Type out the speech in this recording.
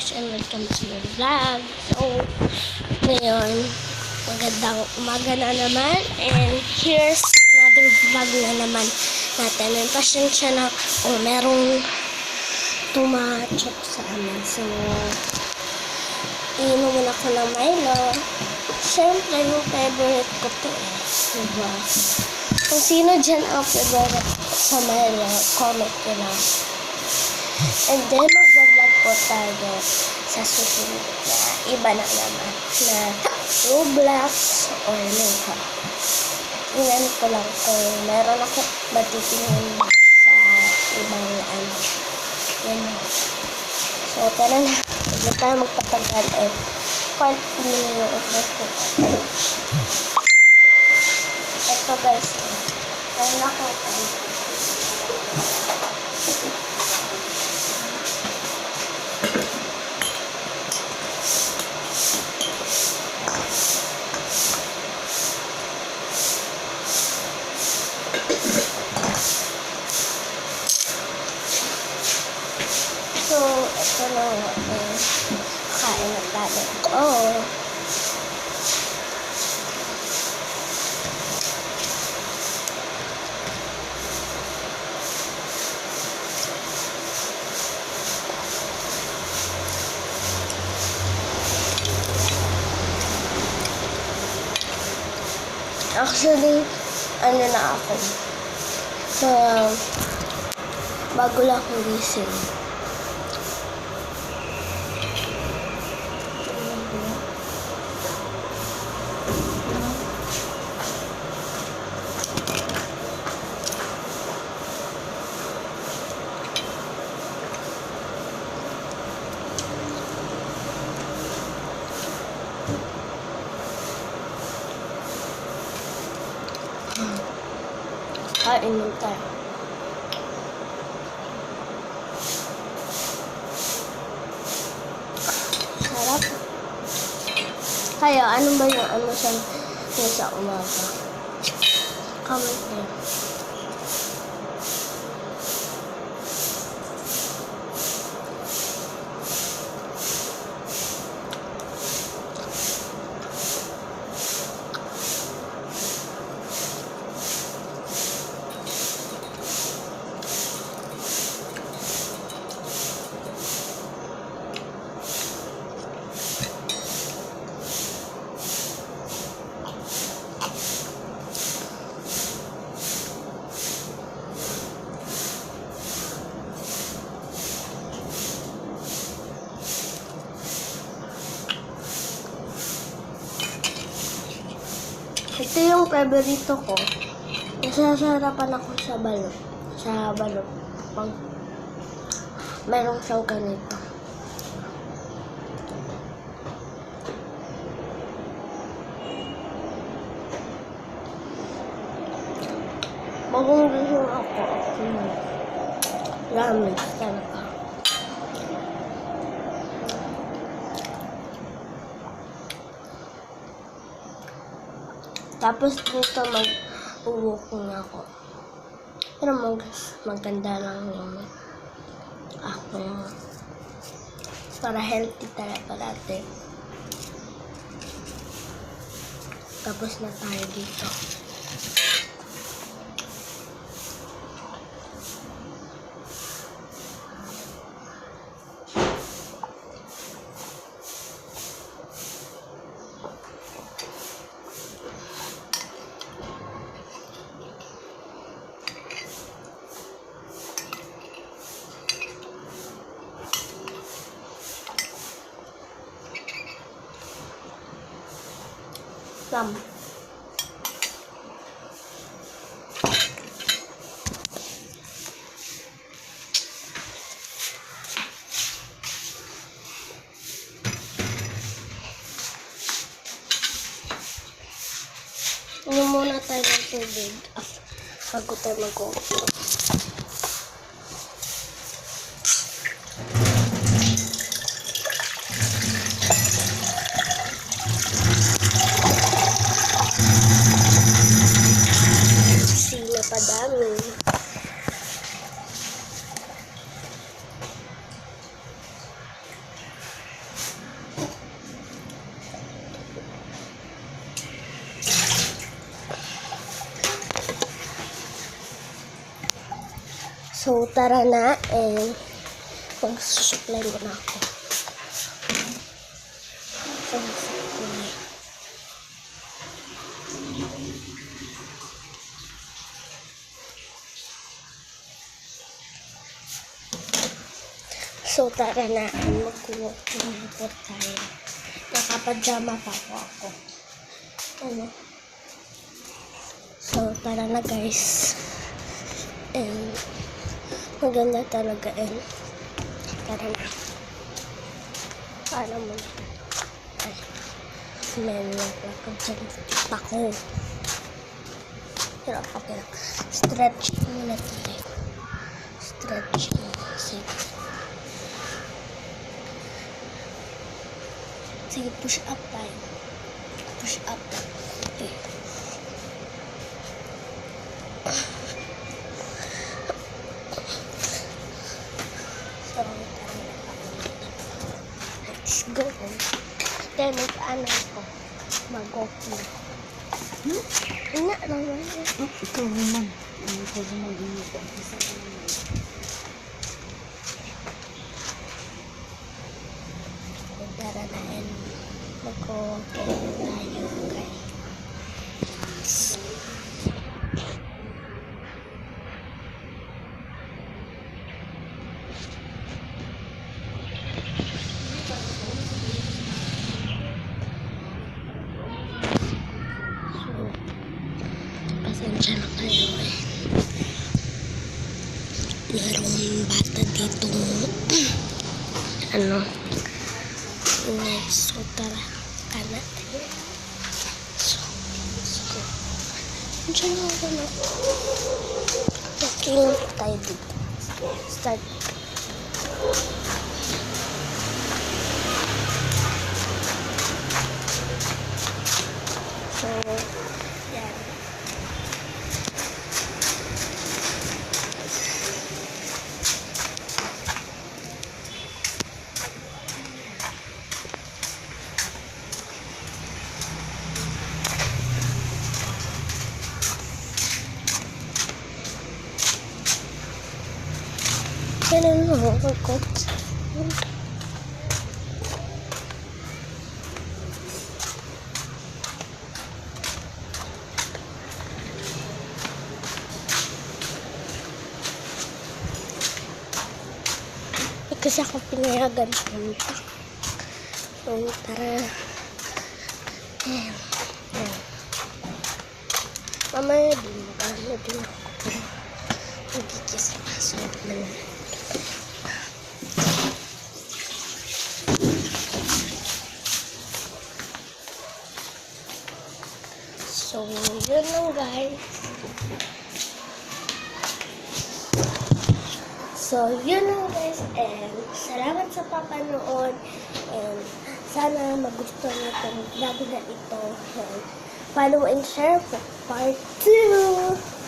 guys and welcome to my vlog. So, ngayon, magandang umaga na naman and here's another vlog na naman natin. And pasensya na kung merong tumachok sa amin. So, iinom muna ko ng Milo. Siyempre, yung favorite ko to eh. Diba? Kung sino dyan ang favorite sa Milo, comment ko lang. And then, po tayo sa susunod na iba na naman na Roblox or makeup. Tingnan ko lang kung meron ako matitingin sa ibang ano. Yan na. So, tara na. Huwag tayo magpatagal eh. Continue upload ko. Ito guys. Meron ako. ano, So, ito na nga. Eh, kain na tayo. Oh. Actually, ano na ako. So, bago lang ako gising. Kain mo tayo. Sarap. Kaya, ano ba yung ano sa, sa umaga? Comment nyo. Ito yung paborito ko. Nasasarapan ako sa balot. Sa balot. Pag merong siyang ganito. Bagong gising ako. Ramen talaga. Tapos dito mag uwokong ako. Pero mag maganda lang yung ako. Para healthy talaga natin. Tapos na tayo dito. Plum. Ano muna tayo ng tubig bago tayo mag-upload. So, tara na and magsusupply muna ako. So, tara na. Mag-walk na po tayo. Nakapajama pa po ako. Ano? So, tara na guys. And, maganda talaga and, tara na. Paano mo na? Ay, may naglakad dyan. Ako. Pero okay lang. Stretch muna tayo. Stretch muna. Sige. Sige, push up tayo. Push up. Okay. Let's go. Then, mag-ano ko. Na. Hmm? Ina naman. Ikaw naman. Ano ko naman ka naman. Tara na and mag-walk tayo guys. Merong bata dito ano? Next so tara kanan so let's go Diyan na ako tayo dito start Ganun mo ako. Eh, kasi ako pinayagan punta. So, tara. Ayan. Ayan. Mamaya din, mag-ano din ako. Magkikis na. So. So, yun lang guys. So, yun lang guys. And salamat sa papanood. And sana magustuhan niyo itong vlog na ito. And follow and share for part 2.